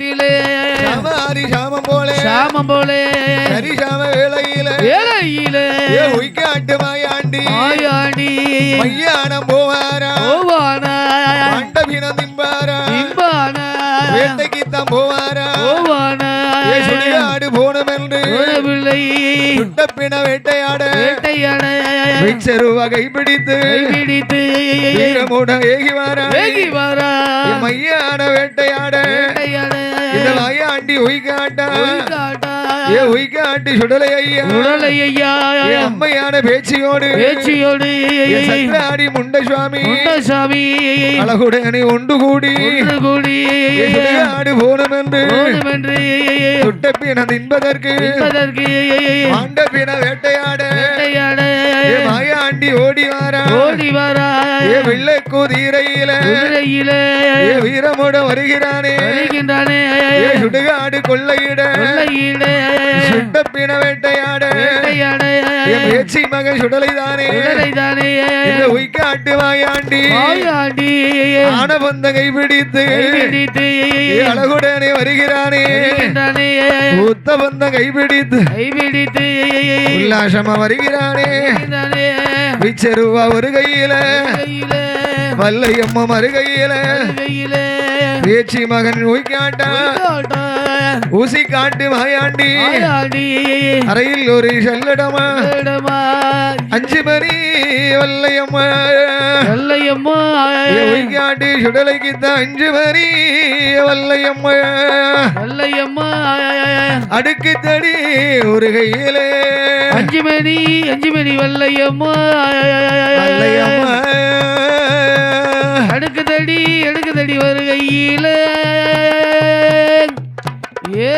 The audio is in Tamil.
நேரத்திலே சாமாரி சாமம் போலே. சாமம் போலே. சரி சாம வேளையில. வேலையிலே ஏ உய்காட்டு மாயாண்டி மாயாண்டி மையானம் போவாரா? ஓவானா மண்டபினம் திம்பாரா இம்பானா வேட்டைக்குத்தான் போவாரா? ஓவானா ஏ சுடுகாடு போனும் என்று உறவில்லை சுட்டப்பின வேட்டையாட. வேட்டையாட. விச்சரு வகை பிடித்து. பிடித்து ஏகி வாரா வேகி வரா மையான வேட்டையாட. வேட்டையாட. மாயாண்டி உய்காட்டா உள்காட்டா ஏ உய்காட்டு சுடலை ஐயா உடலை ஐயா அம்மையான பேச்சியோடு. பேச்சியோடு. ஏ சக்கராடி முண்ட சுவாமி முண்டசாமி அழகுடனே ஒன்று கூடி. ஒன்று கூடி. ஏ சுடுகாடு போனும் என்று போதுமென்று சுட்டப்பின தின்பதற்கு என்பதற்கு மாண்டப்பின வேட்டையாட. வேட்டையாட மாயாண்டி ஓடி வாரா? ஓடி வரா. ஏ வெள்ளை குதிரையில. குதிரையிலே. ஏ வீரமுட வருகிறானே. வருகின்றானே. ஏ சுடுகாடு கொள்ளையிட. கொள்ளையிலே சுட்டப்பின வேட்டையாட. வேட்டையாட. ஏ பேச்சி மகன் சுடலைதானே. குதிரைதானே இந்த உய்காட்டு மாயாண்டி மாயாண்டி ஆனபந்த கைபிடித்து கைபிடித்து ஏ அழகுடனே வருகிறானே. உத்த பந்த கைபிடித்து கைபிடித்து உல்லாசமா வருகிறானே. விச்சருவா ஒரு கையில கையிலே வல்லையம்மா மறுகையில. கையிலே பேச்சி மகன் உய்காட்டா காட்டா. ஊசி காட்டு மாயாண்டி அறையில் ஒரு செல்லடமா. அஞ்சு மணி வல்லையம்மா. வெள்ளையம்மா உய்காட்டு சுடலைக்கு அஞ்சு மணி வல்லையம்மா வெள்ளையம்மா. அடுக்கு தடி ஒரு கையிலே அஞ்சு மணி அஞ்சு மணி வல்லையம்மா வருகையில. ஏ